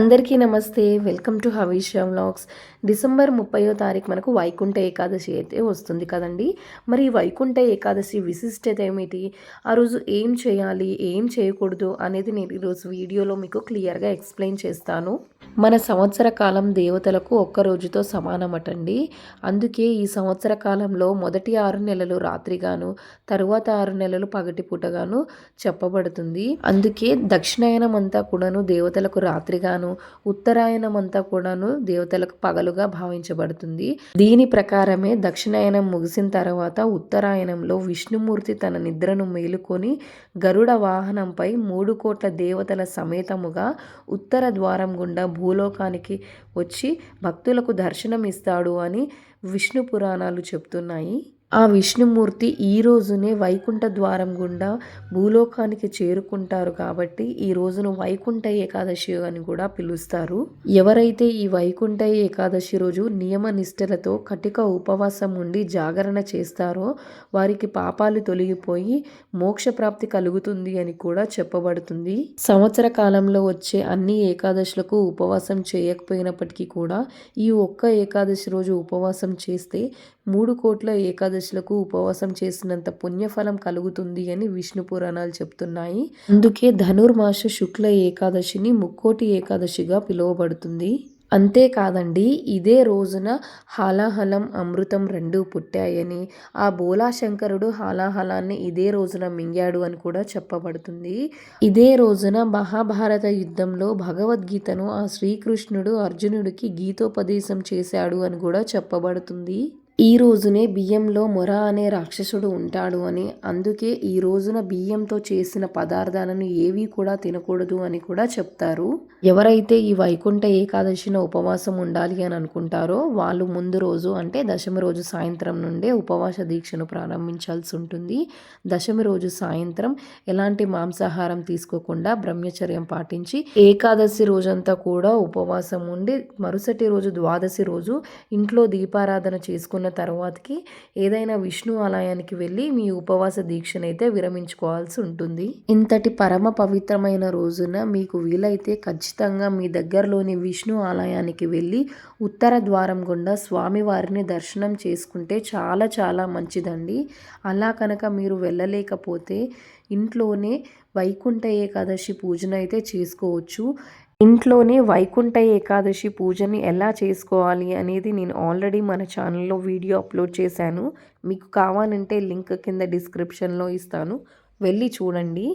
అందరికీ నమస్తే. Welcome to Havisha vlogs. December ముప్పయో తారీఖు మనకు వైకుంఠ ఏకాదశి అయితే వస్తుంది కదండి. మరి ఈ వైకుంఠ ఏకాదశి విశిష్టత ఏమిటి? ఆ రోజు ఏం చేయాలి? ఏం చేయకూడదు? అనేది నేను ఈరోజు వీడియోలో మీకు క్లియర్గా ఎక్స్ప్లెయిన్ చేస్తాను. మన సంవత్సర కాలం దేవతలకు ఒక్క రోజుతో సమానమటండి. అందుకే ఈ సంవత్సర కాలంలో మొదటి ఆరు నెలలు రాత్రిగాను తరువాత ఆరు నెలలు పగటిపూటగాను చెప్పబడుతుంది. అందుకే దక్షిణాయనం అంతా కూడాను దేవతలకు రాత్రిగాను ఉత్తరాయణం అంతా కూడాను దేవతలకు పగలుగా భావించబడుతుంది. దీని ప్రకారమే దక్షిణాయనం ముగిసిన తర్వాత ఉత్తరాయణంలో విష్ణుమూర్తి తన నిద్రను మేలుకొని గరుడ వాహనంపై మూడు కోట్ల దేవతల సమేతముగా ఉత్తర ద్వారం గుండా భూలోకానికి వచ్చి భక్తులకు దర్శనం ఇస్తాడు అని విష్ణు పురాణాలు చెప్తున్నాయి. ఆ విష్ణుమూర్తి ఈ రోజునే వైకుంఠ ద్వారం గుండా భూలోకానికి చేరుకుంటారు కాబట్టి ఈ రోజును వైకుంఠ ఏకాదశి అని కూడా పిలుస్తారు. ఎవరైతే ఈ వైకుంఠ ఏకాదశి రోజు నియమ నిష్ఠలతో కటిక ఉపవాసం ఉండి జాగరణ చేస్తారో వారికి పాపాలు తొలగిపోయి మోక్ష ప్రాప్తి కలుగుతుంది అని కూడా చెప్పబడుతుంది. సంవత్సర కాలంలో వచ్చే అన్ని ఏకాదశులకు ఉపవాసం చేయకపోయినప్పటికీ కూడా ఈ ఒక్క ఏకాదశి రోజు ఉపవాసం చేస్తే మూడు కోట్ల ఏకాదశులకు ఉపవాసం చేసినంత పుణ్యఫలం కలుగుతుంది అని విష్ణు పురాణాలు చెప్తున్నాయి. అందుకే ధనుర్మాస శుక్ల ఏకాదశిని ముక్కోటి ఏకాదశిగా పిలువబడుతుంది. అంతేకాదండి ఇదే రోజున హాలాహలం అమృతం రెండు పుట్టాయని. ఆ బోలాశంకరుడు హాలాహలాన్ని ఇదే రోజున మింగాడు అని కూడా చెప్పబడుతుంది. ఇదే రోజున మహాభారత యుద్ధంలో భగవద్గీతను ఆ శ్రీకృష్ణుడు అర్జునుడికి గీతోపదేశం చేశాడు అని కూడా చెప్పబడుతుంది. ఈ రోజునే బియ్యంలో మొర అనే రాక్షసుడు ఉంటాడు అని. అందుకే ఈ రోజున బియ్యంతో చేసిన పదార్థాలను ఏవి కూడా తినకూడదు అని కూడా చెప్తారు. ఎవరైతే ఈ వైకుంఠ ఏకాదశిన ఉపవాసం ఉండాలి అని అనుకుంటారో వాళ్ళు ముందు రోజు అంటే దశమి రోజు సాయంత్రం నుండే ఉపవాస దీక్షను ప్రారంభించాల్సి ఉంటుంది. దశమి రోజు సాయంత్రం ఎలాంటి మాంసాహారం తీసుకోకుండా బ్రహ్మచర్యం పాటించి ఏకాదశి రోజంతా కూడా ఉపవాసం ఉండి మరుసటి రోజు ద్వాదశి రోజు ఇంట్లో దీపారాధన చేసుకున్న తర్వాతకి ఏదైనా విష్ణు ఆలయానికి వెళ్ళి మీ ఉపవాస దీక్షనైతే విరమించుకోవాల్సి ఉంటుంది. ఇంతటి పరమ పవిత్రమైన రోజున మీకు వీలైతే ఖచ్చితంగా మీ దగ్గరలోని విష్ణు ఆలయానికి వెళ్ళి ఉత్తర ద్వారం గుండా స్వామివారిని దర్శనం చేసుకుంటే చాలా చాలా మంచిదండి. అలా కనుక మీరు వెళ్ళలేకపోతే ఇంట్లోనే వైకుంఠ ఏకాదశి పూజను అయితే చేసుకోవచ్చు. ఇంట్లోనే వైకుంఠ ఏకాదశి పూజని ఎలా చేసుకోవాలి అనేది నేను ఆల్రెడీ మన ఛానల్లో వీడియో అప్లోడ్ చేశాను. మీకు కావాలంటే లింక్ కింద డిస్క్రిప్షన్లో ఇస్తాను. వెళ్ళి చూడండి.